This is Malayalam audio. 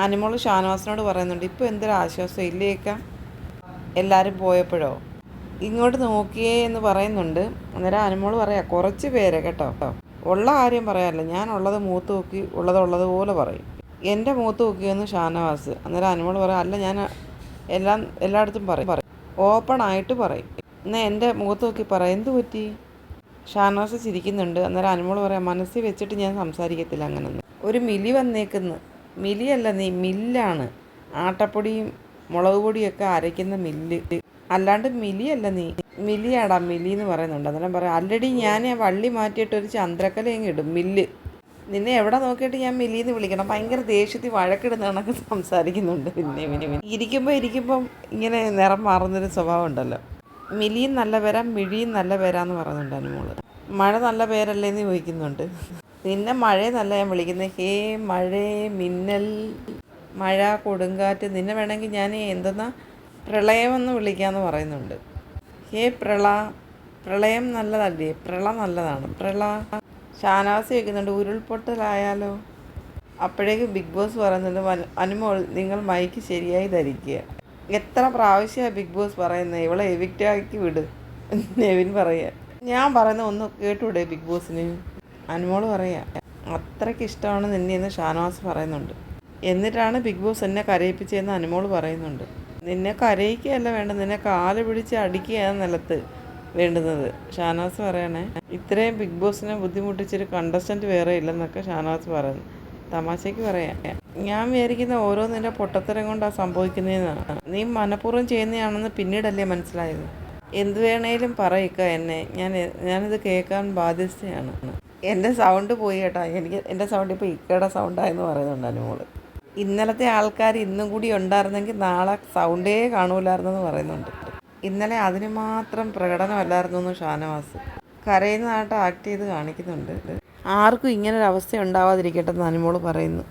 അനുമോൾ ഷാനവാസിനോട് പറയുന്നുണ്ട് ഇപ്പോൾ എന്തൊരു ആശ്വാസം ഇല്ലേക്ക എല്ലാവരും പോയപ്പോഴോ? ഇങ്ങോട്ട് നോക്കിയേ എന്ന് പറയുന്നുണ്ട്. അന്നേരം അനുമോൾ പറയാം കുറച്ച് പേരെ കേട്ടോ. ഉള്ള കാര്യം പറയാമല്ലോ ഞാൻ ഉള്ളത് മൂത്ത് നോക്കി ഉള്ളത് ഉള്ളതുപോലെ പറയും. എന്റെ മൂത്ത് നോക്കിയെന്ന് ഷാനവാസ്. അന്നേരം അനുമോൾ പറയാം അല്ല ഞാൻ എല്ലാം എല്ലായിടത്തും പറയും പറയും. ഓപ്പൺ ആയിട്ട് പറയും. എന്നാൽ എന്റെ മുഖത്ത് നോക്കി പറയാം എന്ത് പറ്റി? ഷാനവാസ് ചിരിക്കുന്നുണ്ട്. അന്നേരം അനുമോൾ പറയാം മനസ്സിൽ വെച്ചിട്ട് ഞാൻ സംസാരിക്കത്തില്ല അങ്ങനെയൊന്നും ഒരു മിലി വന്നേക്കുന്നു. മിലിയല്ല നീ മില്ലാണ്. ആട്ടപ്പൊടിയും മുളക് പൊടിയൊക്കെ അരയ്ക്കുന്ന മില്ല്. അല്ലാണ്ട് മിലിയല്ല നീ. മിലിയാടാ മിലി എന്ന് പറയുന്നുണ്ട്. അന്നേരം പറയാം ആൾറെഡി ഞാൻ ആ വള്ളി മാറ്റിയിട്ട് ഒരു ചന്ദ്രക്കലയും ഇടും മില്ല്. നിന്നെ എവിടെ നോക്കിയിട്ട് ഞാൻ മിലിന്ന് വിളിക്കണം? ഭയങ്കര ദേഷ്യത്തിൽ വഴക്കിടുന്ന കണക്ക് സംസാരിക്കുന്നുണ്ട് പിന്നെ പിന്നെ ഇരിക്കുമ്പോൾ ഇരിക്കുമ്പം ഇങ്ങനെ നിറം മാറുന്നൊരു സ്വഭാവം ഉണ്ടല്ലോ. മിലിയും നല്ല പേരാ മിഴിയും നല്ല പേരാന്ന് പറയുന്നുണ്ട് അനുമോൾ മഴ നല്ല പേരല്ലേന്ന് ചോദിക്കുന്നുണ്ട്. നിന്നെ മഴയെന്നല്ല ഞാൻ വിളിക്കുന്നത് ഹേ മഴേ മിന്നൽ മഴ കൊടുങ്കാറ്റ്. നിന്നെ വേണമെങ്കിൽ ഞാൻ എന്തെന്നാ പ്രളയമെന്ന് വിളിക്കാമെന്ന് പറയുന്നുണ്ട്. ഹേ പ്രള പ്രളയം നല്ലതല്ലേ? പ്രള നല്ലതാണ്. പ്രള ഷാനാസി വയ്ക്കുന്നുണ്ട് ഉരുൾപൊട്ടലായാലോ? അപ്പോഴേക്കും ബിഗ് ബോസ് പറയുന്നുണ്ട് "വന- അനുമോൾ നിങ്ങൾ മൈക്ക് ശരിയായി ധരിക്കുക. എത്ര പ്രാവശ്യമാണ് ബിഗ് ബോസ് പറയുന്നത് ഇവളെ എവിക്റ്റാക്കി വിട് നെവിൻ പറയുക. ഞാൻ പറയുന്ന ഒന്ന് കേട്ടൂടെ ബിഗ് ബോസിന്? അനുമോൾ പറയാ അത്രയ്ക്ക് ഇഷ്ടമാണ് നിന്നെ എന്ന് ഷാനവാസ് പറയുന്നുണ്ട്. എന്നിട്ടാണ് ബിഗ് ബോസ് എന്നെ കരയിപ്പിച്ചതെന്ന് അനുമോൾ പറയുന്നുണ്ട്. നിന്നെ കരയിക്കുകയല്ല വേണ്ട നിന്നെ കാൽ പിടിച്ച് അടിക്കുകയാണ് നിലത്ത് വേണ്ടുന്നത് ഷാനവാസ് പറയണേ. ഇത്രയും ബിഗ് ബോസിനെ ബുദ്ധിമുട്ടിച്ചൊരു കണ്ടസ്റ്റന്റ് വേറെ ഇല്ലെന്നൊക്കെ ഷാനവാസ് പറയുന്നു. തമാശയ്ക്ക് പറയാം ഞാൻ വിചാരിക്കുന്ന നിന്റെ പൊട്ടത്തരം കൊണ്ടാണ് സംഭവിക്കുന്നതെന്നാണ് നീ മനഃപൂർവം ചെയ്യുന്നതാണെന്ന് പിന്നീടല്ലേ മനസ്സിലായത്? എന്ത് വേണേലും പറയിക്ക എന്നെ. ഞാൻ ഞാനിത് കേൾക്കാൻ ബാധ്യസ്ഥയാണ്. എന്റെ സൗണ്ട് പോയി കേട്ടോ. എനിക്ക് എന്റെ സൗണ്ട് ഇപ്പോൾ ഇക്കയുടെ സൗണ്ടായെന്ന് പറയുന്നുണ്ട് അനുമോൾ. ഇന്നലത്തെ ആൾക്കാർ ഇന്നും കൂടി ഉണ്ടായിരുന്നെങ്കിൽ നാളെ സൗണ്ടേ കാണൂലായിരുന്നെന്ന് പറയുന്നുണ്ട്. ഇന്നലെ അതിന് മാത്രം പ്രകടനമല്ലായിരുന്നു ഷാനവാസ്. കരയുന്നതായിട്ട് ആക്ട് ചെയ്ത് കാണിക്കുന്നുണ്ട്. ആർക്കും ഇങ്ങനൊരവസ്ഥ ഉണ്ടാവാതിരിക്കട്ടെ എന്ന് അനുമോൾ പറയുന്നു.